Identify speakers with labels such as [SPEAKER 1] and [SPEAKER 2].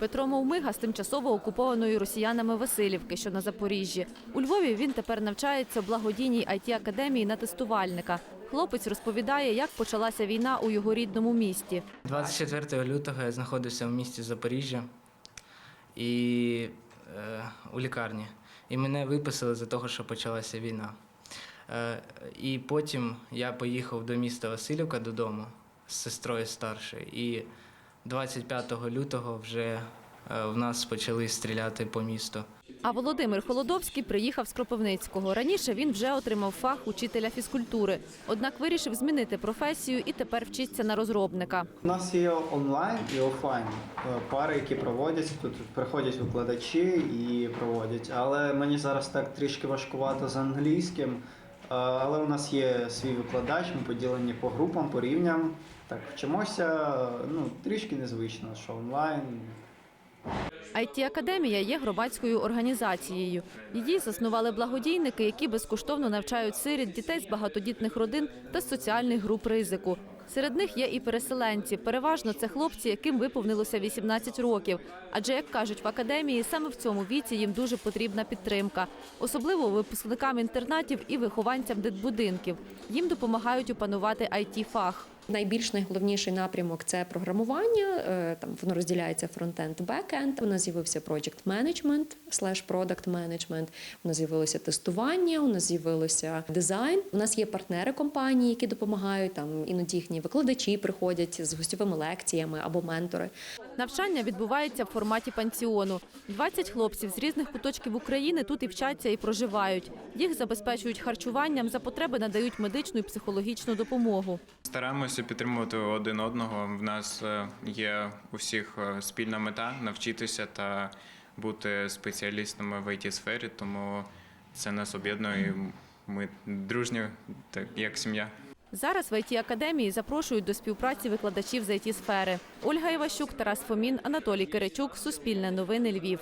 [SPEAKER 1] Петро Мовмига з тимчасово окупованої росіянами Васильівки, що на Запоріжжі. У Львові він тепер навчається в благодійній it академії на тестувальника. Хлопець розповідає, як почалася війна у його рідному місті.
[SPEAKER 2] 24 лютого я знаходився в місті Запоріжжя і е, у лікарні. І мене виписали за того, що почалася війна. Е, і потім я поїхав до міста Васильівка додому з сестрою старшою. І 25 лютого вже е, в нас почали стріляти по місту.
[SPEAKER 1] А Володимир Холодовський приїхав з Кропивницького. Раніше він вже отримав фах учителя фізкультури. Однак вирішив змінити професію і тепер вчиться на розробника.
[SPEAKER 3] У нас є онлайн і офлайн е, пари, які проводяться. Тут приходять викладачі і проводять. Але мені зараз так трішки важкувато з англійським. Але у нас є свій викладач, ми поділені по групам, по рівням. Так, вчимося ну, трішки незвично, що онлайн,
[SPEAKER 1] it академія є громадською організацією. Її заснували благодійники, які безкоштовно навчають сиріт, дітей з багатодітних родин та соціальних груп ризику. Серед них є і переселенці. Переважно це хлопці, яким виповнилося 18 років. Адже, як кажуть в академії, саме в цьому віці їм дуже потрібна підтримка, особливо випускникам інтернатів і вихованцям дитбудинків. Їм допомагають опанувати it фах
[SPEAKER 4] Найбільш найголовніший напрямок це програмування. е, Там воно розділяється фронтенд, бекенд. У нас з'явився project management, slash product management. У нас з'явилося тестування, у нас з'явилося дизайн. У нас є партнери компанії, які допомагають. Там іноді їхні викладачі приходять з гостьовими лекціями або ментори.
[SPEAKER 1] Навчання відбувається в форматі пансіону. 20 хлопців з різних куточків України тут і вчаться, і проживають. Їх забезпечують харчуванням, за потреби надають медичну і психологічну допомогу.
[SPEAKER 5] Стараємося підтримувати один одного. В нас е, є у всіх е, спільна мета навчитися та бути спеціалістами в it сфері тому це нас об'єднує. Ми дружні, так як сім'я.
[SPEAKER 1] Зараз в it академії запрошують до співпраці викладачів з it сфери. Ольга Іващук, Тарас Фомін, Анатолій Киричук, Суспільне новини Львів.